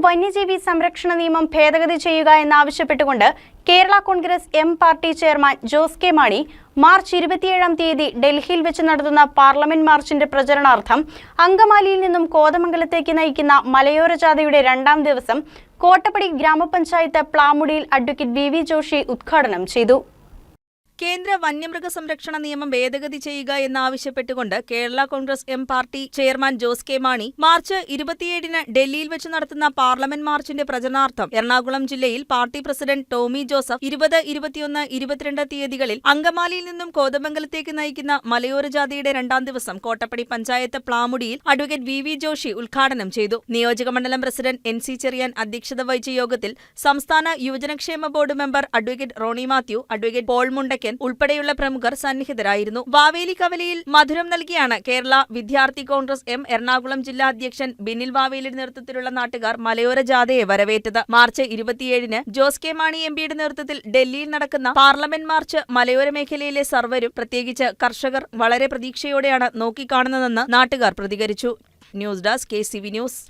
വന്യജീവി സംരക്ഷണ നിയമം ഭേദഗതി ചെയ്യുക എന്നാവശ്യപ്പെട്ടുകൊണ്ട് Kerala Congress M party chairman Jose K Mani March ഇരുപത്തിയേഴാം തീയതി ഡൽഹിയിൽ വെച്ച് നടത്തുന്ന പാർലമെന്റ് മാർച്ചിന്റെ പ്രചരണാർത്ഥം അങ്കമാലിയിൽ നിന്നും കോതമംഗലത്തേക്ക് നയിക്കുന്ന മലയോര ജാഥയുടെ രണ്ടാം ദിവസം കോട്ടപ്പടി ഗ്രാമപഞ്ചായത്ത് പ്ലാമുടിയിൽ അഡ്വക്കേറ്റ് വി ജോഷി ഉദ്ഘാടനം ചെയ്തു. കേന്ദ്ര വന്യമൃഗ സംരക്ഷണ നിയമം ഭേദഗതി ചെയ്യുക എന്നാവശ്യപ്പെട്ടുകൊണ്ട് Kerala Congress M party chairman Jose K Mani March ഇരുപത്തിയേഴിന് ഡൽഹിയിൽ വെച്ച് നടത്തുന്ന പാർലമെന്റ് മാർച്ചിന്റെ പ്രചരണാർത്ഥം എറണാകുളം ജില്ലയിൽ പാർട്ടി പ്രസിഡന്റ് ടോമി ജോസഫ് ഇരുപത് ഇരുപത്തിയൊന്ന് ഇരുപത്തിരണ്ട് തീയതികളിൽ അങ്കമാലിയിൽ നിന്നും കോതമംഗലത്തേക്ക് നയിക്കുന്ന മലയോര ജാഥയുടെ രണ്ടാം ദിവസം കോട്ടപ്പടി പഞ്ചായത്ത് പ്ലാമുടിയിൽ അഡ്വക്കേറ്റ് വി വി ജോഷി ഉദ്ഘാടനം ചെയ്തു. നിയോജകമണ്ഡലം പ്രസിഡന്റ് എൻ സി ചെറിയാൻ അധ്യക്ഷത വഹിച്ച യോഗത്തിൽ സംസ്ഥാന യുവജനക്ഷേമ board member advocate Rony Mathew advocate Paul Mundakkan ഉൾപ്പെടെയുള്ള പ്രമുഖർ സന്നിഹിതരായിരുന്നു. വാവേലി കവലയിൽ മധുരം നൽകിയാണ് കേരള വിദ്യാർത്ഥി കോൺഗ്രസ് എം എറണാകുളം ജില്ലാ അധ്യക്ഷൻ ബിനിൽ വാവേലിയുടെ നേതൃത്വത്തിലുള്ള നാട്ടുകാർ മലയോര ജാഥയെ വരവേറ്റത്. മാർച്ച് ഇരുപത്തിയേഴിന് ജോസ് കെ മാണി എം പിയുടെ നേതൃത്വത്തിൽ ഡൽഹിയിൽ നടക്കുന്ന പാർലമെന്റ് മാർച്ച് മലയോര മേഖലയിലെ സർവരും പ്രത്യേകിച്ച് കർഷകർ വളരെ പ്രതീക്ഷയോടെയാണ് നോക്കിക്കാണുന്നതെന്ന് നാട്ടുകാർ പ്രതികരിച്ചു. News desk K news.